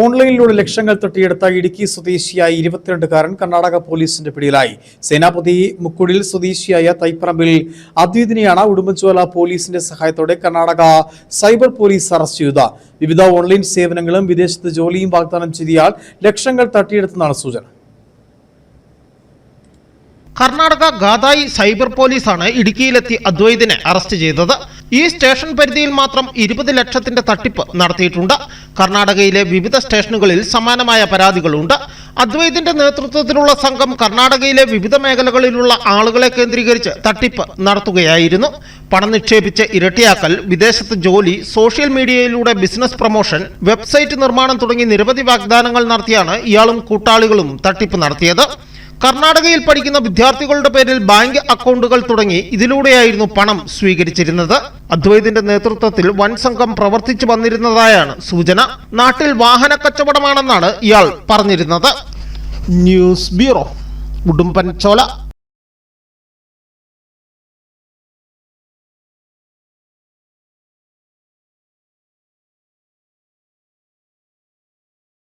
ഓൺലൈനിലൂടെ ലക്ഷങ്ങൾ തട്ടിയെടുത്ത ഇടുക്കി സ്വദേശിയായ ഇരുപത്തിരണ്ടുകാരൻ കർണാടക പോലീസിന്റെ പിടിയിലായി. സേനാപതി മുക്കുടിൽ സ്വദേശിയായ തൈപ്പറമ്പിൽ അദ്വൈതിനെയാണ് ഉടുമ്പൻചോല പോലീസിന്റെ സഹായത്തോടെ കർണാടക സൈബർ പോലീസ് അറസ്റ്റ് ചെയ്ത വിവിധ ഓൺലൈൻ സേവനങ്ങളും വിദേശത്ത് ജോലിയും വാഗ്ദാനം ചെയ്തയാൾ ലക്ഷങ്ങൾ തട്ടിയെടുത്തെന്നാണ് സൂചന. കർണാടക ഗാദായി സൈബർ പോലീസാണ് ഇടുക്കിയിലെത്തി അദ്വൈതിനെ അറസ്റ്റ് ചെയ്തത്. ഈ സ്റ്റേഷൻ പരിധിയിൽ മാത്രം ഇരുപത് ലക്ഷത്തിന്റെ തട്ടിപ്പ് നടത്തിയിട്ടുണ്ട്. കർണാടകയിലെ വിവിധ സ്റ്റേഷനുകളിൽ സമാനമായ പരാതികളുണ്ട്. അദ്വൈതിന്റെ നേതൃത്വത്തിലുള്ള സംഘം കർണാടകയിലെ വിവിധ മേഖലകളിലുള്ള ആളുകളെ കേന്ദ്രീകരിച്ച് തട്ടിപ്പ് നടത്തുകയായിരുന്നു. പണം നിക്ഷേപിച്ച് ഇരട്ടിയാക്കൽ വിദേശത്ത് ജോലി സോഷ്യൽ മീഡിയയിലൂടെ ബിസിനസ് പ്രൊമോഷൻ വെബ്സൈറ്റ് നിർമ്മാണം തുടങ്ങി നിരവധി വാഗ്ദാനങ്ങൾ നടത്തിയാണ് ഇയാളും കൂട്ടാളികളും തട്ടിപ്പ് നടത്തിയത്. കർണാടകയിൽ പഠിക്കുന്ന വിദ്യാർത്ഥികളുടെ പേരിൽ ബാങ്ക് അക്കൗണ്ടുകൾ തുടങ്ങി ഇതിലൂടെയായിരുന്നു പണം സ്വീകരിച്ചിരുന്നത്. അദ്വൈതിന്റെ നേതൃത്വത്തിൽ വൻ സംഘം പ്രവർത്തിച്ചു വന്നിരുന്നതായാണ് സൂചന. നാട്ടിൽ വാഹന കച്ചവടമാണെന്നാണ് ഇയാൾ പറഞ്ഞിരുന്നത്. ന്യൂസ് ബ്യൂറോ ഉടുമ്പൻ ചോല